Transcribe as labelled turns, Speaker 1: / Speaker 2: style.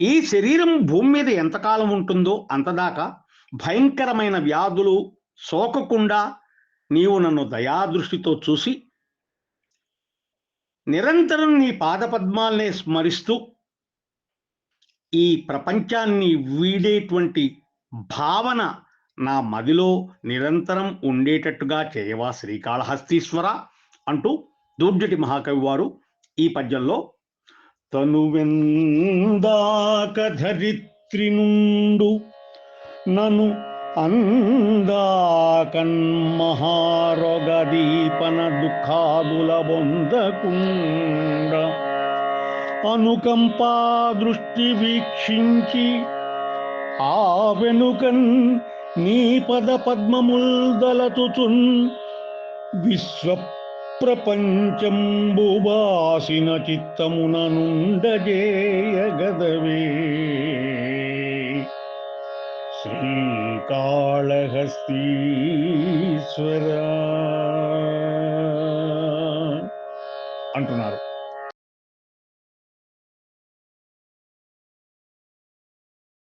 Speaker 1: ఈ శరీరం భూమి మీద ఎంతకాలం ఉంటుందో అంతదాకా భయంకరమైన వ్యాధులు సోకకుండా నీవు నన్ను దయాదృష్టితో చూసి నిరంతరం నీ పాదపద్మాలనే స్మరిస్తూ ఈ ప్రపంచాన్ని వీడేటువంటి భావన నా మదిలో నిరంతరం ఉండేటట్టుగా చేయవా శ్రీకాళహస్తీశ్వర అంటూ దూర్జటి మహాకవి వారు ఈ పద్యంలో తనువెన్ అందాక ధరిత్రి నుండు నను అందాకన్ మహారోగ దీపన దుఃఖాదుల బొందకుండ అనుకంపా దృష్టి వీక్షించి ఆ వెనుకన్ నీ పద పద్మముల్దలతుచున్ విశ్వ ప్రపంచంబుబాసిన చిత్తమున నుండజేయగదవే శ్రీకాళహస్తీశ్వర. అంటున్నారు.